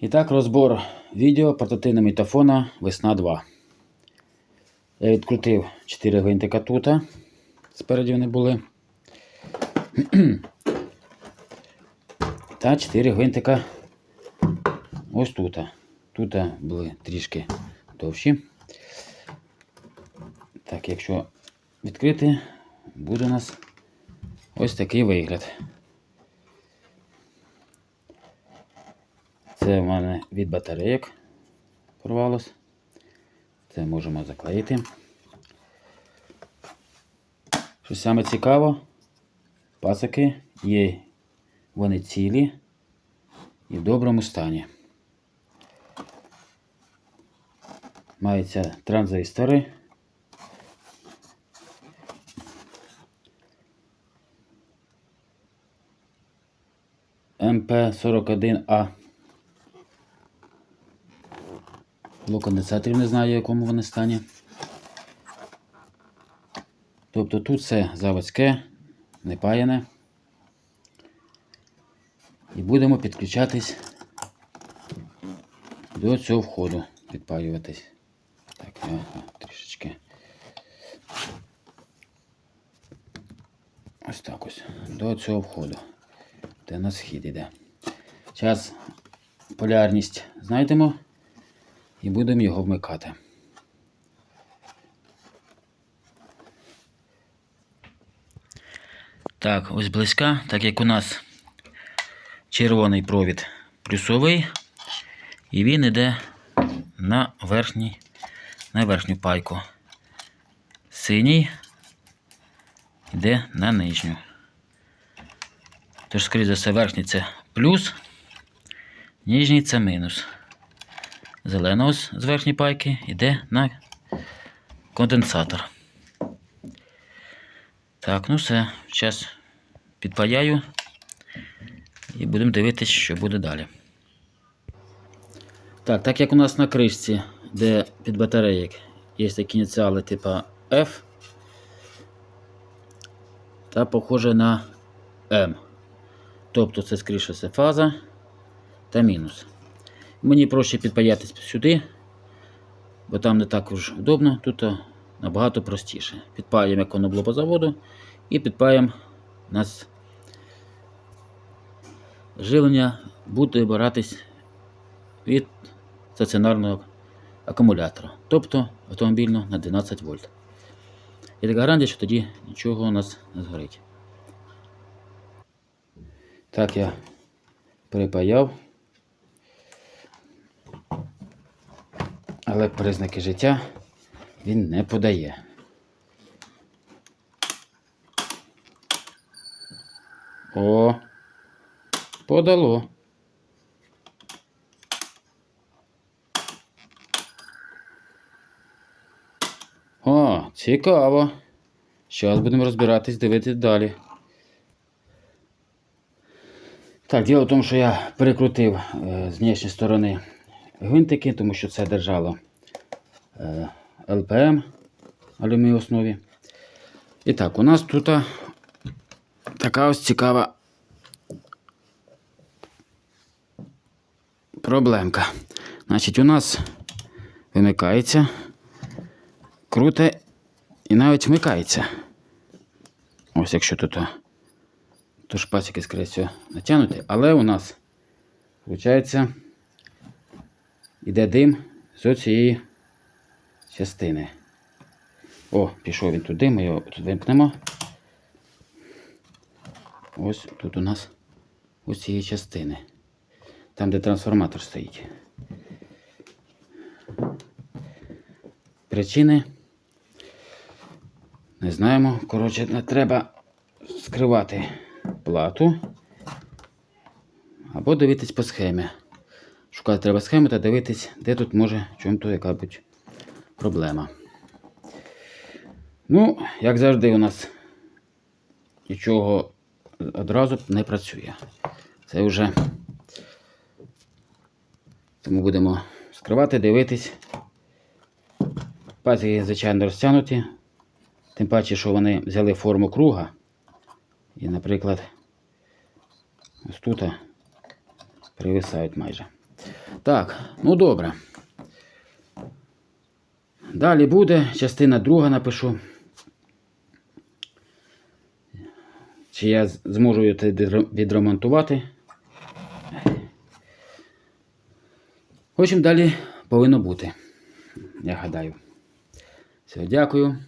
І так, розбор відео портативного мітофона Весна 2. Я відкрутив 4 гвинтика тут. Спереді вони були. Та 4 гвинтика ось тут. Тут були трішки довші. Так, якщо відкрити, буде у нас ось такий вигляд. Це в мене від батарейок порвалось. Це можемо заклеїти. Що саме цікаво, пасики є, вони цілі і в доброму стані. Маються транзистори. МП41А. Блок-конденсаторів не знаю, в якому вони стані. Тобто тут все заводське, не паяне. І будемо підключатись до цього входу, підпаюватись. Так, я трішечки. Ось так ось. До цього входу. Де на схід іде. Зараз полярність знайдемо і будемо його вмикати. Так, ось близька, так як у нас червоний провід плюсовий, і він йде на верхній, на верхню пайку. Синій йде на нижню. Тож, скоріше за все, верхній це плюс, нижній це мінус. Зелена ось з верхньої пайки йде на конденсатор. Так, ну все, зараз підпаяю і будемо дивитися, що буде далі. Так, так як у нас на кришці, де під батареєк є такі ініціали типу F, та похоже на M. Тобто це скоріше все фаза та мінус. Мені проще підпаятись сюди, бо там не так уж удобно, тут набагато простіше. Підпаємо, як воно було по заводу, і підпаємо у нас живлення буде биратись від стаціонарного акумулятора, тобто автомобільного на 12 вольт. І така гарантія, що тоді нічого у нас не згорить. Так, я припаяв. Але признаки життя він не подає. О, подало. О, цікаво. Зараз будемо розбиратись, дивитись далі. Так, діло в тому, що я перекрутив е, з внешньої сторони гвинтики, тому що це держало ЛПМ алюмінієвій основі. І так, у нас тут така ось цікава проблемка. Значить, у нас вимикається, круте і навіть вмикається. Ось якщо тут то шпацики, скоріше всього, натягнуті, але у нас виходить Іде дим з цієї частини. О, пішов він туди, ми його тут вимкнемо. Ось тут у нас ось цієї частини. Там, де трансформатор стоїть. Причини не знаємо. Коротше, не треба скривати плату або дивитись по схемі. Шукати треба схему та дивитись, де тут може чому-то яка проблема. Ну, як завжди, у нас нічого одразу не працює. Це вже тому будемо скривати, дивитись. Пазики, звичайно, розтягнуті. Тим паче, що вони взяли форму круга. І, наприклад, ось тут привисають майже. Так, ну добре. Далі буде, частина друга напишу. Чи я зможу її відремонтувати. В общем, далі повинно бути. Я гадаю. Все, дякую.